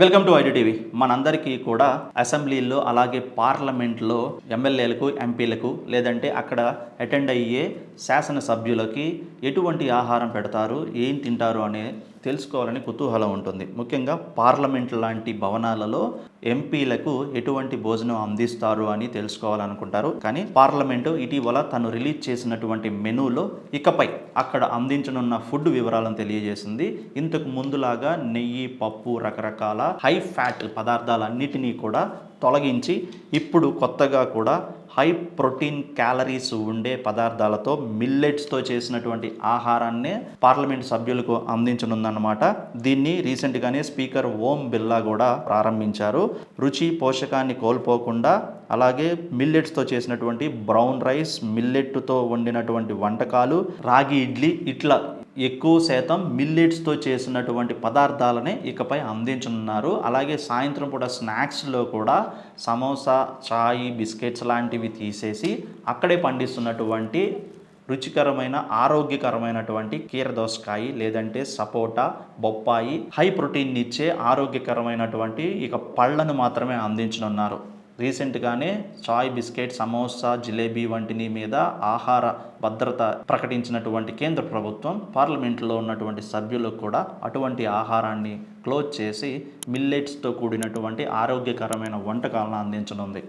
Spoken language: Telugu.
వెల్కమ్ టు ఐడి టీవీ మనందరికీ కూడా అసెంబ్లీలో అలాగే పార్లమెంట్లో ఎమ్మెల్యేలకు ఎంపీలకు లేదంటే అక్కడ అటెండ్ అయ్యే శాసనసభ్యులకి ఎటువంటి ఆహారం పెడతారు ఏం తింటారు అనే తెలుసుకోవాలని కుతూహలం ఉంటుంది. ముఖ్యంగా పార్లమెంట్ లాంటి భవనాలలో ఎంపీలకు ఎటువంటి భోజనం అందిస్తారు అని తెలుసుకోవాలనుకుంటారు. కానీ పార్లమెంటు ఇటీవల తను రిలీజ్ చేసినటువంటి మెనూలో ఇకపై అక్కడ అందించనున్న ఫుడ్ వివరాలను తెలియజేసింది. ఇంతకు ముందులాగా నెయ్యి పప్పు రకరకాల హై ఫ్యాట్ పదార్థాలన్నిటినీ కూడా తొలగించి ఇప్పుడు కొత్తగా కూడా హై ప్రోటీన్ క్యాలరీస్ ఉండే పదార్థాలతో మిల్లెట్స్తో చేసినటువంటి ఆహారాన్ని పార్లమెంట్ సభ్యులకు అందించనుందన్నమాట. దీన్ని రీసెంట్గానే స్పీకర్ ఓం బిర్లా కూడా ప్రారంభించారు. రుచి పోషకాన్ని కోల్పోకుండా అలాగే మిల్లెట్స్తో చేసినటువంటి బ్రౌన్ రైస్ మిల్లెట్తో వండినటువంటి వంటకాలు రాగి ఇడ్లీ ఇట్లా ఎక్కువ శాతం మిల్లెట్స్తో చేసినటువంటి పదార్థాలనే ఇకపై అందించనున్నారు. అలాగే సాయంత్రం పూట స్నాక్స్లో కూడా సమోసా చాయ్ బిస్కెట్స్ లాంటివి తీసేసి అక్కడే పండిస్తున్నటువంటి రుచికరమైన ఆరోగ్యకరమైనటువంటి కీరదోసకాయ లేదంటే సపోటా బొప్పాయి హై ప్రోటీన్ ఇచ్చే ఆరోగ్యకరమైనటువంటి ఇక పళ్ళను మాత్రమే అందించనున్నారు. రీసెంట్గానే చాయ్ బిస్కెట్ సమోసా జిలేబీ వంటిని మీద ఆహార భద్రత ప్రకటించినటువంటి కేంద్ర ప్రభుత్వం పార్లమెంట్లో ఉన్నటువంటి సభ్యులకు కూడా అటువంటి ఆహారాన్ని క్లోజ్ చేసి మిల్లెట్స్తో కూడినటువంటి ఆరోగ్యకరమైన వంటకాలను అందించనుంది.